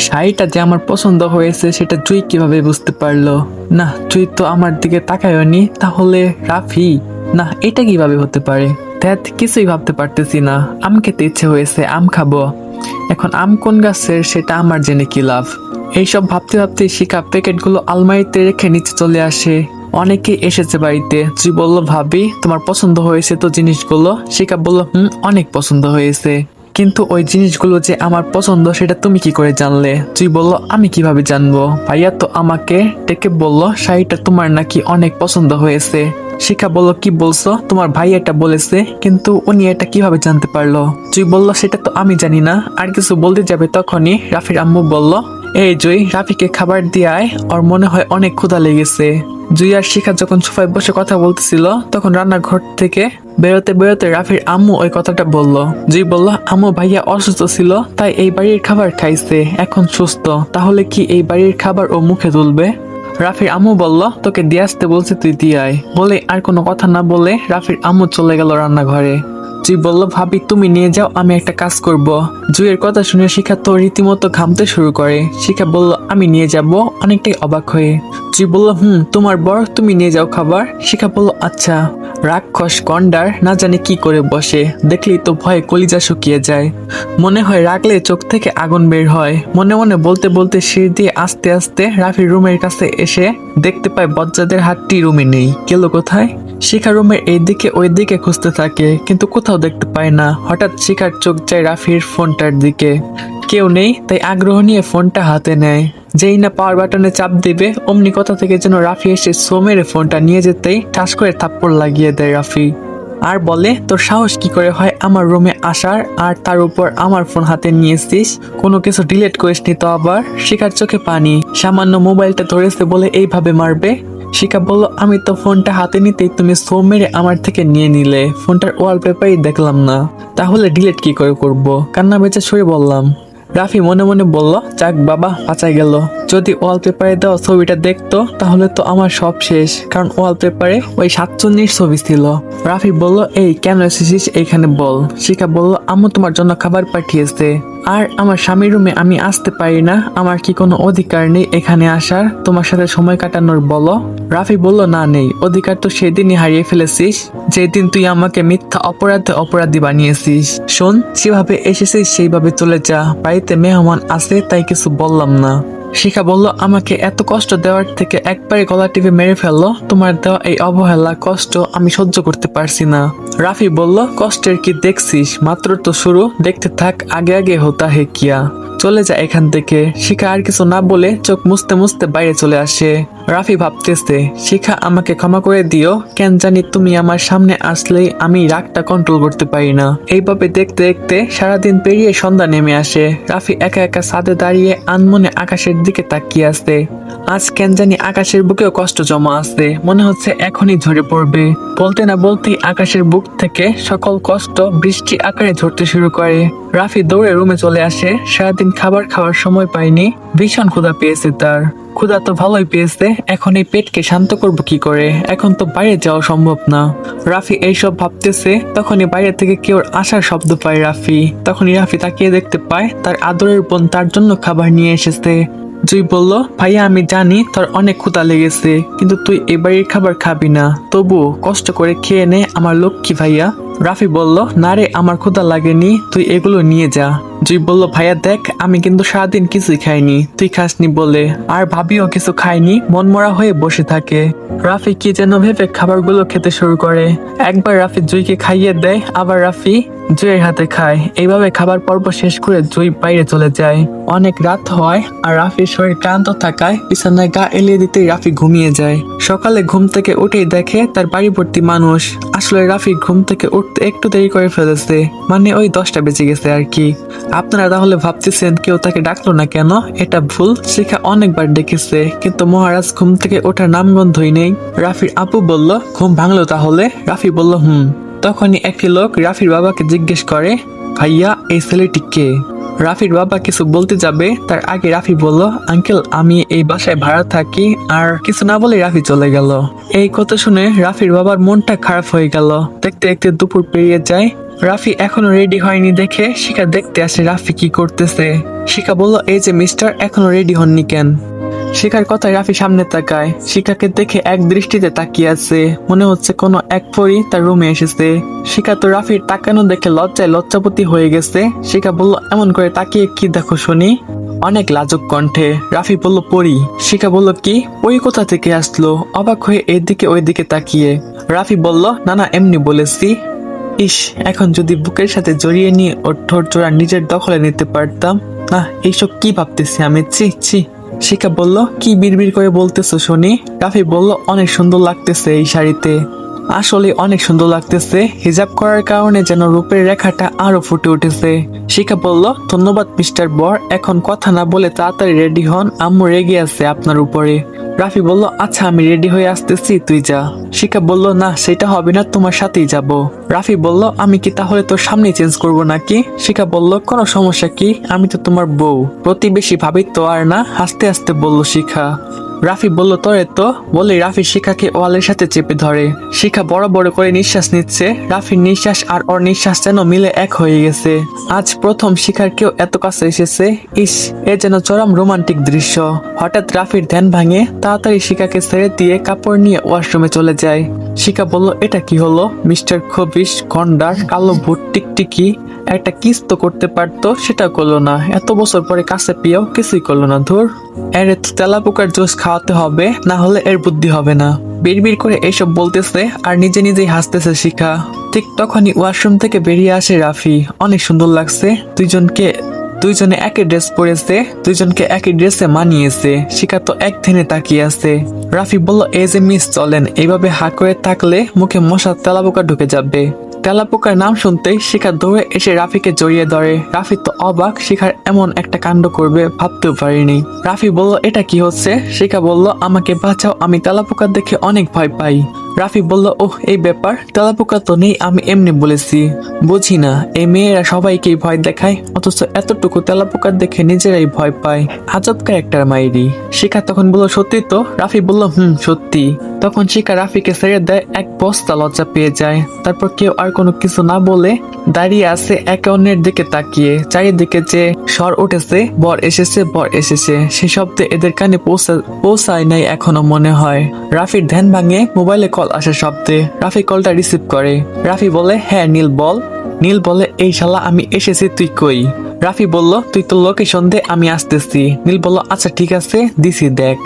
শাড়িটা যে আমার পছন্দ হয়েছে, সেটা জুই কীভাবে বুঝতে পারল? না, জুই তো আমার দিকে তাকায়নি। তাহলে রাফি, না, এটা কীভাবে হতে পারে? ধ্যাত, কিছুই ভাবতে পারতেছি না। আম খেতে ইচ্ছে হয়েছে, আম খাব। এখন আম কোন গাছের, সেটা আমার জেনে কি লাভ? এইসব ভাবতে ভাবতে শিকা প্যাকেটগুলো আলমারিতে রেখে নিচে চলে আসে। অনেকে এসেছে বাড়িতে। তুই বলল, ভাবি, তোমার পছন্দ হয়েছে তো জিনিসগুলো? শিকা বলল, হুম, অনেক পছন্দ হয়েছে। কিন্তু ওই জিনিসগুলো যে আমার পছন্দ, সেটা তুমি কি করে জানলে? তুই বলল, আমি কীভাবে জানব? ভাইয়া তো আমাকে ডেকে বলল, শাড়িটা তোমার নাকি অনেক পছন্দ হয়েছে। শিখা বলল, কি বলছো? তোমার ভাই এটা বলেছে, কিন্তু উনি এটা কীভাবে জানতে পারল? তুই বলল, সেটা তো আমি জানি না। আর কিছু বলতে যাবে তখনই রাফির আম্মু বলল এই জুই, রাফিকে খাবার দিয়ে ওর মনে হয় অনেক ক্ষুধা লেগেছে। জুই আর শিখা যখন সোফায় বসে কথা বলতেছিল, তখন রান্নাঘর থেকে বেরোতে বেরোতে রাফির আম্মু ওই কথাটা বলল। জুই বলল, আম্মু ভাইয়া অসুস্থ ছিল, তাই এই বাড়ির খাবার খাইছে, এখন সুস্থ। তাহলে কি এই বাড়ির খাবার ও মুখে তুলবে? রাফির আম্মু বলল, তোকে দিয়ে আসতে বলছে, তুই দিয়ে আয়। বলে আর কোনো কথা না বলে রাফির আম্মু চলে গেল রান্নাঘরে। জুই বলল, ভাবি, তুমি নিয়ে যাও, আমি একটা কাজ করব। জুইয়ের কথা শুনে শিখা তো রীতিমতো ঘামতে শুরু করে। শিখা বলল, আমি নিয়ে যাব। অনেকটাই অবাক হয়ে জুই বলল, হুম, তোমার বর, তুমি নিয়ে যাও খাবার? শিখা বলল আচ্ছা। রাক্ষস গন্ডার না জানি কি করে বসে, দেখলেই তো ভয়ে কলিজা শুকিয়ে যায়। মনে হয় রাখলে চোখ থেকে আগুন বের হয়। মনে মনে বলতে বলতে সিঁড়ি দিয়ে আস্তে আস্তে রাফির রুমের কাছে এসে দেখতে পায় বজ্জাদের হাতটি রুমে নেই। গেল কোথায়? শিখা রুমের এই দিকে ওই দিকে খুঁজতে থাকে, কিন্তু কোথাও দেখতে পায় না। হঠাৎ শিখার চোখ যায় রাফির ফোনটার দিকে। কেউ নেই, তাই আগ্রহ নিয়ে ফোনটা হাতে নেয়। যেই না পাওয়ার বাটনে চাপ দিবে, অমনি কথা থেকে যেন রাফি এসে সোমেরে ফোনটা নিয়ে যেতেই ঠাস করে থাপ্পড় লাগিয়ে দেয় রাফি। আর বলে, তোর সাহস কি করে হয় আমার রুমে আসার? আর তার উপর আমার ফোন হাতে নিয়েছিস? কোনো কিছু ডিলিট করিসনি তো আবার? শিকার চোখে পানি। সামান্য মোবাইলটা ধরেছে বলে এইভাবে মারবে। শিকা বলল, আমি তো ফোনটা হাতে নিতেই তুমি সো মেরে আমার থেকে নিয়ে নিলে। ফোনটার ওয়ালপেপারই দেখলাম না। তাহলে ডিলিট কি করে করব? কান্না বেঁচে সরে বললাম। রাফি মনে মনে বলল, যাক বাবা, বাঁচাই গেল। যদি ওয়ালপেপারে দেওয়া ছবিটা দেখতো, তাহলে তো আমার সব শেষ। কারণ ওয়ালপেপারে ওই সাতচল্লিশ ছবি ছিল। রাফি বলল, এই, কেন এসেছিস? এইখানে বল। শিখা বলল, আম্মু তোমার জন্য খাবার পাঠিয়েছে। আর আমার স্বামীর রুমে আমি আসতে পারি না। আমার কি কোনো অধিকার নেই এখানে আসার? তোমার সাথে সময় কাটানোর বলো। রাফি বলল, না, নেই। অধিকার তো সেদিনই হারিয়ে ফেলেছিস। যেদিন তুই আমাকে মিথ্যা অপরাধে অপরাধী বানিয়েছিস। শোন, যেভাবে এসেছিস, সেইভাবে চলে যা। বাড়িতে মেহমান আছে, তাই কিছু বললাম না। শিখা বলল, আমাকে এত কষ্ট দেওয়ার থেকে একবারে গলা টিপে মেরে ফেলল। তোমার দেওয়া এই অবহেলা কষ্ট আমি সহ্য করতে পারছি না। রাফি বলল, কষ্টের কি দেখছিস? মাত্র তো শুরু। দেখতে থাক, আগে আগে হতা হে কিয়া। চলে যা এখান থেকে। শিখা আর কিছু না বলে চোখ মুছতে মুছতে বাইরে চলে আসে। রাফি ভাবতেছে, শিখা, আমাকে ক্ষমা করে দিও। কেন জানি তুমি আমার সামনে আসলেই আমি রাগটা কন্ট্রোল করতে পারি না। এইভাবে দেখতে দেখতে সারাদিন পেরিয়ে সন্ধ্যা নেমে আসে। রাফি একা একা ছাদে দাঁড়িয়ে আনমনে আকাশের দিকে তাকিয়ে আসে আজ কেন জানি আকাশের বুকেও কষ্ট জমা আছে। মনে হচ্ছে এখনই ঝরে পড়বে। বলতে না বলতেই আকাশের বুক থেকে সকল কষ্ট বৃষ্টি আকারে ঝরতে শুরু করে। রাফি দৌড়ে রুমে চলে আসে। সারাদিন খাবার খাওয়ার সময় পায়নি। ভীষণ ক্ষুধা পেয়েছে তার। ক্ষুধা তো ভালোই পেয়েছে। এখন এই পেটকে শান্ত করব কি করে? এখন তো বাইরে যাওয়া সম্ভব না। রাফি এইসব ভাবতেছে। তখনই বাইরে থেকে কেউ আসার শব্দ পায় রাফি। তখনই রাফি তাকিয়ে দেখতে পায় তার আদরের বোন তার জন্য খাবার নিয়ে এসেছে। জুই বলল, ভাইয়া, আমি জানি তোর অনেক ক্ষুধা লেগেছে, কিন্তু তুই এ বাড়ির খাবার খাবি না। তবু কষ্ট করে খেয়ে নে আমার লক্ষ্মী ভাইয়া। রাফি বলল, না রে, আমার ক্ষুধা লাগেনি, তুই এগুলো নিয়ে যা। জুই বলল, ভাইয়া, দেখ, আমি কিন্তু সারাদিন কিছুই খাইনি, তুই খাসনি বলে। আর ভাবিও কিছু খায়নি, মনমরা হয়ে বসে থাকে। রাফি কি যেন ভেবে খাবারগুলো খেতে শুরু করে। একবার রাফি জুইকে খাইয়ে দেয়, আবার রাফি জুইয়ের হাতে খায়। এইভাবে খাবার পর্ব শেষ করে জুই বাইরে চলে যায়। অনেক রাত হয় আর রাফির শরীর ক্লান্ত থাকায় বিছানায় গা এলিয়ে দিতেই রাফি ঘুমিয়ে যায়। সকালে ঘুম থেকে উঠেই দেখে তার বাড়ি মানুষ। আসলে রাফি ঘুম থেকে উঠতে একটু দেরি করে ফেলেছে। মানে ওই দশটা বেজে গেছে আর কি। আপনারা তাহলে ভাবতেছেন কেউ তাকে ডাকলো না কেন? এটা ভুল, শিখা অনেকবার ডেকেছে। কিন্তু মহারাজ ঘুম থেকে ওঠার নামগন্ধই নেই। রাফির আপু বলল, ঘুম ভাঙলো তাহলে? রাফি বলল, হুম। তখনই একটি লোক রাফির বাবাকে জিজ্ঞেস করে, ভাইয়া, এই ছেলেটি কে? রাফির বাবা কিছু বলতে যাবে, তার আগে রাফি বলল, আঙ্কেল, আমি এই বাসায় ভাড়া থাকি, আর কিছু না বলে রাফি চলে গেল। এই কথা শুনে রাফির বাবার মনটা খারাপ হয়ে গেল। দেখতে দেখতে দুপুর পেরিয়ে যায়। রাফি এখনও রেডি হয়নি দেখে শিখা দেখতে আসে রাফি কি করতেছে। শিখা বলল, এই যে মিস্টার, এখনও রেডি হননি কেন? শিখার কথায় রাফি সামনে তাকায়। শিখাকে দেখে এক দৃষ্টিতে তাকিয়ে আছে। মনে হচ্ছে কোনো এক পরি তার রুমে এসেছে। শিখা তো রাফির তাকানো দেখে লজ্জায় লজ্জাপতি হয়ে গেছে। শিখা বলল, এমন করে তাকিয়ে কি দেখো শুনি? অনেক লাজুক কণ্ঠে রাফি বলল, পরি। শিখা বলল, কি? ওই কোথা থেকে আসলো? অবাক হয়ে এদিকে ওইদিকে তাকিয়ে। রাফি বলল না না এমনি বলেছি। ইস, এখন যদি বুকের সাথে জড়িয়ে নিয়ে ওর ঠোঁট জোড়া নিজের দখলে নিতে পারতাম? না, এইসব কি ভাবতেছি আমি? ছি ছি। শিখা বলল কি বিড়বিড় করে বলতেছো শুনি কাফি বলল অনেক সুন্দর লাগতেছে এই শাড়িতে। আসলে অনেক সুন্দর লাগতেছে। হিজাব করার কারণে যেন রূপের রেখাটা আরও ফুটে উঠেছে। শিখা বলল, ধন্যবাদ, মিস্টার বর। এখন কথা না বলে তাড়াতাড়ি রেডি হন। আম্মু রেগে আছে আপনার উপরে। রাফি বলল আচ্ছা আমি রেডি হয়ে আসতেছি, তুই যা। শিখা বলল, না, সেটা হবে না, তোমার সাথেই যাব। রাফি বলল, আমি কি তাহলে তোর সামনে চেঞ্জ করব নাকি? শিখা বলল, কোনো সমস্যা কি? আমি তো তোমার বউ। প্রতিবেশী ভাবি তো আর না, হাসতে হাসতে বলল শিখা। রাফি বলল, তোরে তো। বলে রাফি শিখাকে ওয়ালের সাথে চেপে ধরে। শিখা বড় বড় করে নিঃশ্বাস নিচ্ছে। রাফির নিঃশ্বাস আর ওর নিঃশ্বাস যেন মিলে এক হয়ে গেছে। আজ প্রথম শিখার কেউ এত কাছে এসেছে। ইস, এ যেন চরম রোমান্টিক দৃশ্য। হঠাৎ রাফির ধ্যান ভাঙে, তাড়াতাড়ি শিখাকে ছেড়ে দিয়ে কাপড় নিয়ে ওয়াশরুমে চলে যায়। শিখা বলল, এটা কি হলো? মিস্টার খবিস গন্ডার কালো ভুট টিকটিকি একটা কিস তো করতে পারতো, সেটা করল না। এত বছর পরে কাছে পেয়েও কিছুই করল না, ধুর। এর, তো তেলাপোকার জুস খাওয়াতে হবে, না হলে এর বুদ্ধি হবে না। বিড়বিড় করে এইসব বলতেছে আর নিজে নিজেই হাসতেছে শিখা। ঠিক তখনই ওয়াশরুম থেকে বেরিয়ে আসে রাফি। অনেক সুন্দর লাগছে। দুইজনকে, দুইজনে একই ড্রেস পরেছে, দুইজনকে একই ড্রেসে মানিয়েছে। শিখা তো এক ধ্যানে তাকিয়ে আছে। রাফি বলল, এই যে মিস চলেন, এইভাবে হা করে থাকলে মুখে মশা তেলাপোকা ঢুকে যাবে। তেলাপোকার নাম শুনতে শিখা দৌড়ে এসে রাফিকে জড়িয়ে ধরে। রাফি তো অবাক, শিখার এমন একটা কাণ্ড করবে ভাবতেও পারিনি। রাফি বলল, এটা কি হচ্ছে? শিখা বলল, আমাকে বাঁচাও, আমি তেলাপোকার দেখে অনেক ভয় পাই। রাফি বলল, ওহ, এই ব্যাপার? তেলাপোকা তো নেই, আমি এমনি বলেছি। বুঝি না, এই মেয়েরা সবাইকেই ভয় দেখায়, অথচ এতটুকু তেলাপোকা দেখে নিজেরাই ভয় পায়। আজব ক্যারেক্টার মাইরি। শিখা তখন বলল, সত্যি তো? রাফি বলল, হুম, সত্যি। তখন শিখা রাফিকে ছেড়ে দেয়, এক বস্তা লজ্জা পেয়ে যায়। তারপর কেউ আর কোনো কিছু না বলে দাঁড়িয়ে আছে একে অন্যের দিকে তাকিয়ে। চারিদিকে যে স্বর উঠেছে, বর এসেছে বর এসেছে। সে শব্দে এদের কানে পৌঁছা পৌঁছায় নাই এখনও মনে হয়। রাফির ধ্যান ভাঙে, মোবাইলে কল আসে শব্দে রাফি কলটা রিসিভ করে। রাফি বলে হ্যাঁ নীল বল। নীল বলে এই শালা, আমি এসেছি, তুই কই? রাফি বলল, তুই তো লোকেশন দে, আমি আসতেছি। নীল বলল আচ্ছা ঠিক আছে, দিছি, দেখ।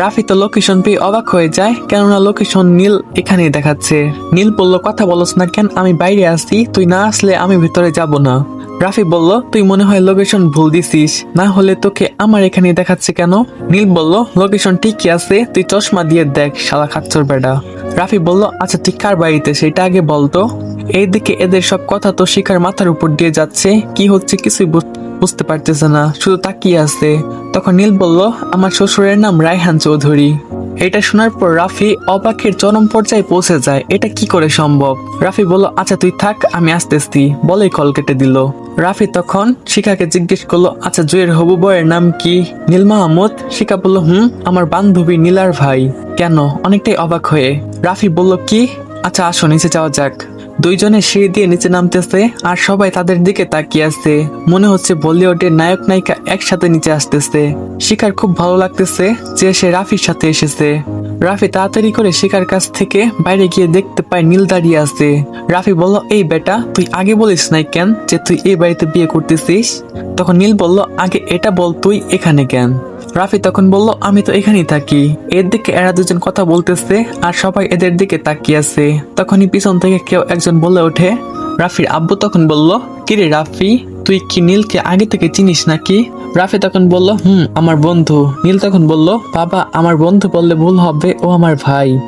রাফি তো লোকেশন পেয়ে অবাক হয়ে যায়, কেননা লোকেশন নীল এখানেই দেখাচ্ছে। নীল বলল, কথা বলস না কেন, আমি বাইরে আসছি তুই না আসলে আমি ভিতরে যাব না। রাফি বলল, তুই মনে হয় লোকেশন ভুল দিছিস। না হলে তোকে আমার এখানে দেখাচ্ছে কেন? নীল বলল লোকেশন ঠিকই আছে, তুই চশমা দিয়ে দেখ, শালা খাচ্চর বেটা। রাফি বলল আচ্ছা তুই কার বাড়িতে? সেটা আগে বলতো এইদিকে এদের সব কথা তো শিখার মাথার উপর দিয়ে যাচ্ছে। কি হচ্ছে কিছুই বুঝ- বুঝতে পারতেছে না, শুধু তাকিয়ে আছে। তখন নীল বলল, আমার শ্বশুরের নাম রায়হান চৌধুরী। এটা শোনার পর রাফি অবাকের চরম পর্যায়ে পৌঁছে যায়। এটা কি করে সম্ভব? রাফি বলল আচ্ছা তুই থাক, আমি আসতেছি। বলেই কল কেটে দিল। রাফি তখন শিখাকে জিজ্ঞেস করল আচ্ছা জুয়ের হবু বয়ের নাম কি? নীল মাহমুদ শিখা বলল, হুম, আমার বান্ধবী নীলার ভাই। কেন? অনেকটাই অবাক হয়ে। রাফি বলল, কি? আচ্ছা আসো, নিচে যাওয়া যাক। দুইজনে সিঁড়ি দিয়ে নিচে নামতেছে আর সবাই তাদের দিকে তাকিয়ে আছে। মনে হচ্ছে বলিউডের নায়ক নায়িকা একসাথে নিচে আসতেছে। শিকার খুব ভালো লাগতেছে যে সে রাফির সাথে এসেছে। রাফি তাড়াতাড়ি করে শিকার কাছ থেকে বাইরে গিয়ে দেখতে পায় নীল দাঁড়িয়ে আছে। রাফি বলল, এই বেটা, তুই আগে বলিস নাই কেন যে তুই এই বাড়িতে বিয়ে করতেছিস? তখন নীল বলল, আগে এটা বল, তুই এখানে কেন? রাফি তখন বলল, আমি তো এখানেই থাকি। এর দিকে এরা দুজন কথা বলতেছে আর সবাই এদের দিকে তাকিয়ে আছে। তখনই পিছন থেকে কেউ একজন বলে ওঠে, রাফির আব্বু তখন বলল, কিরে রাফি, তুই কি নীলকে আগে থেকে চিনিস নাকি? রাফি তখন বলল, হুম, আমার বন্ধু। নীল তখন বলল, বাবা, আমার বন্ধু বললে ভুল হবে, ও আমার ভাই।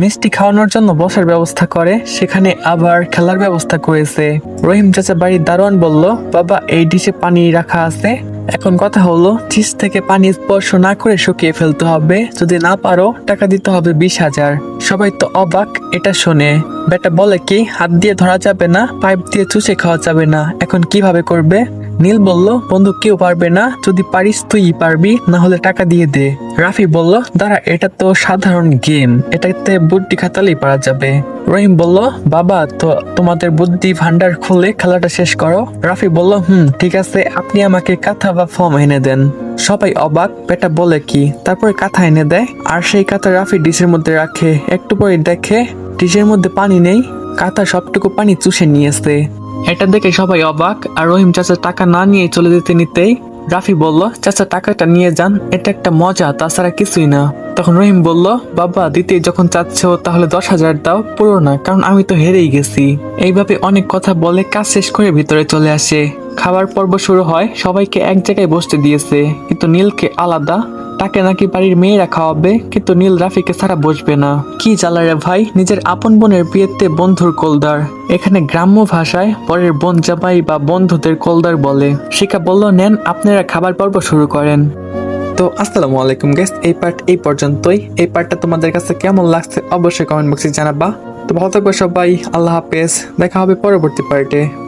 মিষ্টি খাওয়ানোর জন্য বসার ব্যবস্থা করে, সেখানে আবার খেলার ব্যবস্থা করেছে। রহিম চাচা বাড়ির দারোয়ান বলল, বাবা, এই ডিশে পানি রাখা আছে। এখন কথা হলো, চিজ থেকে পানি স্পর্শ না করে শুকিয়ে ফেলতে হবে। যদি না পারো, টাকা দিতে হবে বিশ হাজার। সবাই তো অবাক, এটা শোনে। বেটা বলে কি, হাত দিয়ে ধরা যাবে না, পাইপ দিয়ে চুষে খাওয়া যাবে না। এখন কীভাবে করবে? নীল বলল বন্ধু কেউ পারবে না। যদি পারিস তুই পারবি না হলে টাকা দিয়ে দে। রাফি বলল, দাঁড়া, এটা তো সাধারণ গেম। এটাতে বুদ্ধি খাতালেই পারা যাবে। রহিম বলল, বাবা, তো তোমাদের বুদ্ধি ভান্ডার খুলে খেলাটা শেষ করো? রাফি বলল, হুম, ঠিক আছে, আপনি আমাকে কাঁথা বা ফর্ম এনে দেন। সবাই অবাক বেটা বলে কি? তারপরে কাঁথা এনে দেয়, আর সেই কাঁথা রাফি ডিশের মধ্যে রাখে। একটু পরে দেখে ডিশের মধ্যে পানি নেই। কাঁথা সবটুকু পানি চুষে নিয়েছে। এটা দেখে সবাই অবাক, আর রহিম চাচা টাকা না নিয়ে চলে যেতে নিতেই রাফি বলল, চাচা, টাকাটা নিয়ে যান, এটা একটা মজা, তাছাড়া কিছুই না। তখন রহিম বলল, বাবা, দিতে যখন চাচ্ছ, তাহলে দশ হাজার দাও, পুরো না, কারণ আমি তো হেরেই গেছি। এইভাবে অনেক কথা বলে কাজ শেষ করে ভিতরে চলে আসে। খাবার পর্ব শুরু হয়, সবাইকে এক জায়গায় বসতে দিয়েছে, কিন্তু নীলকে আলাদা তাকে নাকি বাড়ির মেয়েরা খাওয়াবে? কিন্তু নীল রাফিকে ছাড়া বসবে না। কি জ্বালা রে ভাই? নিজের আপন বোনের বিয়েতে বন্ধুর কোলদার। এখানে গ্রাম্য ভাষায় পরের বোন জামাই বা বন্ধুদের কোলদার বলে। শিকা বলল, নেন, আপনারা খাবার পর্ব শুরু করেন। তো আসসালামু আলাইকুম গেস এই পার্ট এই পর্যন্তই। এই পার্টটা তোমাদের কাছে কেমন লাগছে অবশ্যই কমেন্ট বক্সে জানাবা। তো ভালো থাকবে সবাই, আল্লাহ হাফেজ। দেখা হবে পরবর্তী পার্টে